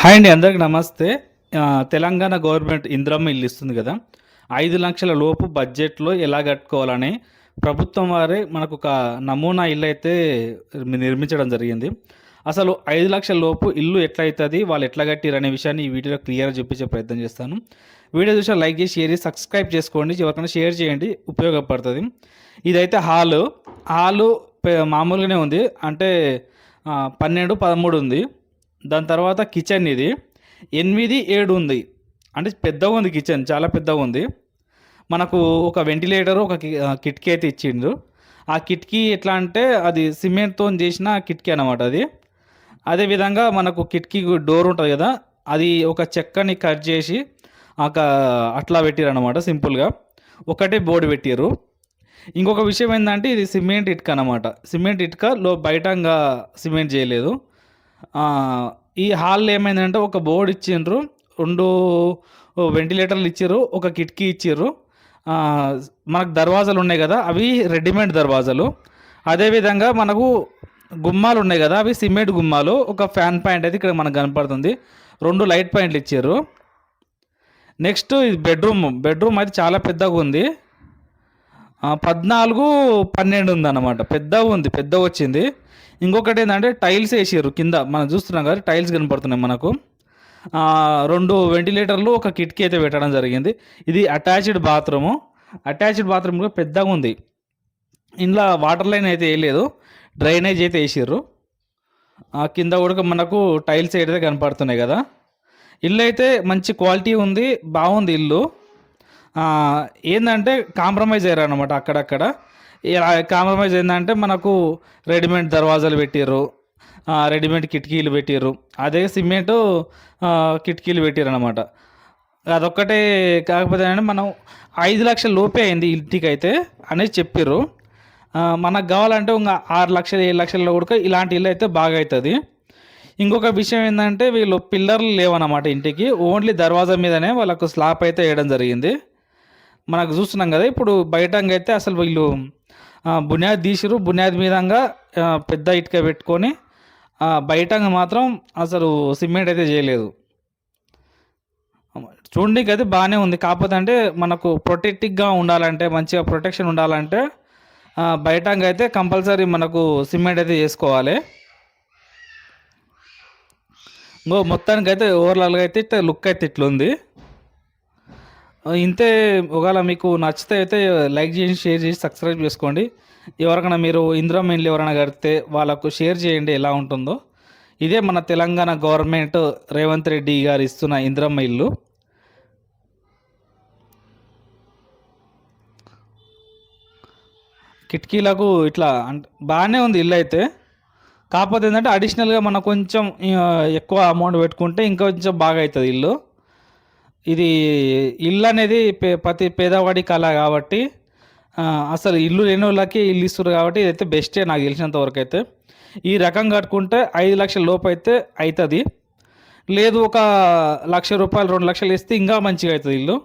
Hi అండి అందరికి నమస్తే. తెలంగాణ గవర్నమెంట్ ఇంద్రమ్మ ఇల్లు ఇస్తుంది కదా. ఐదు లక్షల లోపు బడ్జెట్లో ఎలా కట్టుకోవాలని ప్రభుత్వం వారే మనకు ఒక నమూనా ఇల్లు అయితే నిర్మించడం జరిగింది. అసలు ఐదు లక్షల లోపు ఇల్లు ఎట్లా అవుతుంది వాళ్ళు ఎట్లా కట్టారు అనే విషయాన్ని ఈ వీడియోలో క్లియర్గా చూపించే ప్రయత్నం చేస్తాను. వీడియో చూసి లైక్ చేసి షేర్ చేసి సబ్స్క్రైబ్ చేసుకోండి. ఎవరికైనా షేర్ చేయండి ఉపయోగపడుతుంది. ఇదైతే హాలు. హాలు మామూలుగానే ఉంది. అంటే పన్నెండు పదమూడు ఉంది. దాని తర్వాత కిచెన్ ఇది. ఎనిమిది ఏడు ఉంది. అంటే పెద్దగా ఉంది కిచెన్ చాలా పెద్దగా ఉంది. మనకు ఒక వెంటిలేటర్ ఒక కిటికీ అయితే ఇచ్చిండ్రు ఆ కిటికీ ఎట్లా అంటే అది సిమెంట్తో చేసిన కిటికీ అనమాట అది. అదేవిధంగా మనకు కిటికీ డోర్ ఉంటుంది కదా అది ఒక చెక్కని కట్ చేసి ఒక అట్లా పెట్టారు అనమాట సింపుల్గా. ఒకటే బోర్డు పెట్టారు ఇంకొక విషయం ఏంటంటే ఇది సిమెంట్ ఇటుక అనమాట సిమెంట్ ఇటుక లో బయటంగా సిమెంట్ చేయలేదు. ఈ హాల్లో ఏమైందంటే ఒక బోర్డు ఇచ్చిండ్రు రెండు వెంటిలేటర్లు ఇచ్చారు ఒక కిటికీ ఇచ్చారు మనకు దర్వాజాలు ఉన్నాయి కదా అవి రెడీమేడ్ దర్వాజాలు. అదేవిధంగా మనకు గుమ్మాలు ఉన్నాయి కదా అవి సిమెంట్ గుమ్మాలు. ఒక ఫ్యాన్ పాయింట్ అయితే ఇక్కడ మనకు కనపడుతుంది. రెండు లైట్ పాయింట్లు ఇచ్చారు నెక్స్ట్ ఇది బెడ్రూమ్ బెడ్రూమ్ అయితే చాలా పెద్దగా ఉంది. పద్నాలుగు పన్నెండు ఉంది అన్నమాట పెద్దగా ఉంది పెద్దగా వచ్చింది. ఇంకొకటి ఏంటంటే టైల్స్ వేసారు కింద. మనం చూస్తున్నాం కదా టైల్స్ కనపడుతున్నాయి మనకు. రెండు వెంటిలేటర్లు ఒక కిటికీ అయితే పెట్టడం జరిగింది. ఇది అటాచ్డ్ బాత్రూము. అటాచ్డ్ బాత్రూమ్ కూడా పెద్దగా ఉంది. ఇంట్లో వాటర్ లైన్ అయితే వేయలేదు. డ్రైనేజ్ అయితే వేసారు కింద కూడా మనకు టైల్స్ అయితే కనపడుతున్నాయి కదా. ఇల్లు అయితే మంచి క్వాలిటీ ఉంది బాగుంది ఇల్లు. ఏంటంటే కాంప్రమైజ్ అయ్యారు అనమాట అక్కడక్కడ. కాంప్రమైజ్ ఏంటంటే మనకు రెడీమేడ్ దర్వాజాలు పెట్టారు రెడీమేడ్ కిటికీలు పెట్టారు అదే సిమెంటు కిటికీలు పెట్టారు అనమాట అదొక్కటే కాకపోతే మనం ఐదు లక్షల లోపే అయింది ఇంటికి అయితే అనేది చెప్పారు మనకు కావాలంటే ఇంకా ఆరు లక్షలు ఏడు లక్షల్లో కూడా ఇలాంటి ఇల్లు అయితే బాగా అవుతుంది ఇంకొక విషయం ఏంటంటే వీళ్ళు పిల్లర్లు లేవన్నమాట ఇంటికి. ఓన్లీ దర్వాజా మీదనే వాళ్ళకు స్లాప్ అయితే వేయడం జరిగింది. మనకు చూస్తున్నాం కదా ఇప్పుడు బయటంగా అయితే అసలు వీళ్ళు బునియాద్ తీసిరు బునియాది మీదంగా పెద్ద ఇటుక పెట్టుకొని బయటంగా మాత్రం అసలు సిమెంట్ అయితే చేయలేదు. చూడడానికి అయితే బాగానే ఉంది. కాకపోతే అంటే మనకు ప్రొటెక్టివ్గా ఉండాలంటే మంచిగా ప్రొటెక్షన్ ఉండాలంటే బయటంగా అయితే కంపల్సరీ మనకు సిమెంట్ అయితే చేసుకోవాలి. ఇంకో మొత్తానికి అయితే ఓవరాల్గా అయితే ఇట్లా లుక్ అయితే ఇట్లుంది. ఉంది ఇంతే. ఒకవేళ మీకు నచ్చితే అయితే లైక్ చేసి షేర్ చేసి సబ్స్క్రైబ్ చేసుకోండి. ఎవరికైనా మీరు ఇందిరా మెయిన్లు ఎవరైనా కడితే వాళ్ళకు షేర్ చేయండి ఎలా ఉంటుందో. ఇదే మన తెలంగాణ గవర్నమెంట్ రేవంత్ రెడ్డి గారు ఇస్తున్న ఇందిరమ్మ ఇల్లు కిటికీలకు ఇట్లా అంటే బాగానే ఉంది ఇల్లు అయితే. కాకపోతే ఏంటంటే అడిషనల్గా మనం కొంచెం ఎక్కువ అమౌంట్ పెట్టుకుంటే ఇంకా కొంచెం బాగా అవుతుంది ఇల్లు. ఇది ఇల్లు అనేది పే ప్రతి పేదవాడి కళ కాబట్టి అసలు ఇల్లు లేని వాళ్ళకి ఇల్లు ఇస్తున్నారు కాబట్టి ఇదైతే బెస్టే నాకు తెలిసినంత వరకు అయితే ఈ రకం కట్టుకుంటే ఐదు లక్షల లోపు అయితే అవుతుంది లేదు ఒక లక్ష రూపాయలు రెండు లక్షలు ఇస్తే ఇంకా మంచిగా అవుతుంది ఇల్లు.